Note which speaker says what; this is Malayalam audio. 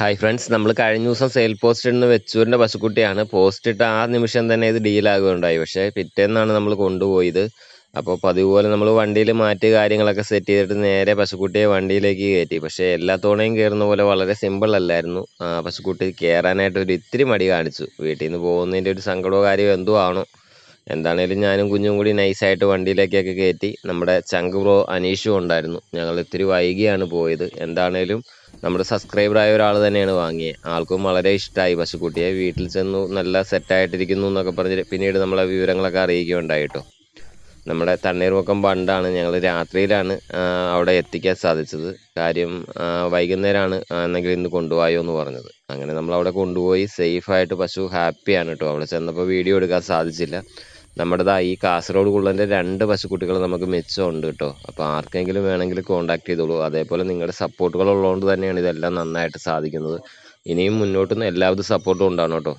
Speaker 1: ഹായ് ഫ്രണ്ട്സ് നമ്മൾ കഴിഞ്ഞ ദിവസം സെയിൽ പോസ്റ്റ് ഇടുന്ന വെച്ചൂരിന്റെ പശുക്കുട്ടിയാണ്. പോസ്റ്റ് ഇട്ട ആ നിമിഷം തന്നെ ഇത് ഡീലാകുകയുണ്ടായി പക്ഷേ പിറ്റേന്നാണ് നമ്മൾ കൊണ്ടുപോയത്. അപ്പോൾ പതിവ് പോലെ നമ്മൾ വണ്ടിയിൽ മാറ്റി കാര്യങ്ങളൊക്കെ സെറ്റ് ചെയ്തിട്ട് നേരെ പശുക്കുട്ടിയെ വണ്ടിയിലേക്ക് കയറ്റി. പക്ഷേ എല്ലാ തോണയും കയറുന്ന പോലെ വളരെ സിമ്പിൾ അല്ലായിരുന്നു. പശുക്കുട്ടി കയറാനായിട്ട് ഒരു ഇത്തിരി മടി കാണിച്ചു. വീട്ടിൽ നിന്ന് പോകുന്നതിന്റെ ഒരു സങ്കടമോ കാര്യമോ എന്തോ ആണോ. എന്താണേലും ഞാനും കുഞ്ഞും കൂടി നൈസായിട്ട് വണ്ടിയിലേക്കൊക്കെ കയറ്റി നമ്മുടെ ചങ്ക് ബ്രോ അനീഷും ഉണ്ടായിരുന്നു. ഞങ്ങൾ ഇത്തിരി വൈകിയാണ് പോയത്. എന്താണേലും നമ്മുടെ സബ്സ്ക്രൈബറായ ഒരാൾ തന്നെയാണ് വാങ്ങിയത് ആൾക്കും വളരെ ഇഷ്ടമായി പശുക്കുട്ടിയെ വീട്ടിൽ ചെന്നു നല്ല സെറ്റായിട്ടിരിക്കുന്നു എന്നൊക്കെ പറഞ്ഞ് പിന്നീട് നമ്മളെ വിവരങ്ങളൊക്കെ അറിയിക്കുകയുണ്ടായി കേട്ടോ. നമ്മുടെ തണ്ണീർമുക്കം ബണ്ടാണ് ഞങ്ങൾ രാത്രിയിലാണ് അവിടെ എത്തിക്കാൻ സാധിച്ചത്. കാര്യം വൈകുന്നേരമാണ് എന്നെങ്കിൽ ഇന്ന് കൊണ്ടുപോയോ എന്ന് പറഞ്ഞത്. അങ്ങനെ നമ്മൾ അവിടെ കൊണ്ടുപോയി സേഫായിട്ട് പശു ഹാപ്പിയാണ് കേട്ടോ. അവിടെ ചെന്നപ്പോൾ വീഡിയോ എടുക്കാൻ സാധിച്ചില്ല. നമ്മുടേതാ ഈ കാസർഗോഡ് കുള്ളന്റെ രണ്ട് പശുക്കുട്ടികൾ നമുക്ക് മെച്ചമുണ്ട് കേട്ടോ. അപ്പോൾ ആർക്കെങ്കിലും വേണമെങ്കിൽ കോൺടാക്ട് ചെയ്തോളൂ. അതേപോലെ നിങ്ങളുടെ സപ്പോർട്ടുകൾ ഉള്ളതുകൊണ്ട് തന്നെയാണ് ഇതെല്ലാം നന്നായിട്ട് സാധിക്കുന്നത്. ഇനിയും മുന്നോട്ടും എല്ലാവിധ സപ്പോർട്ടും ഉണ്ടാവണം കേട്ടോ.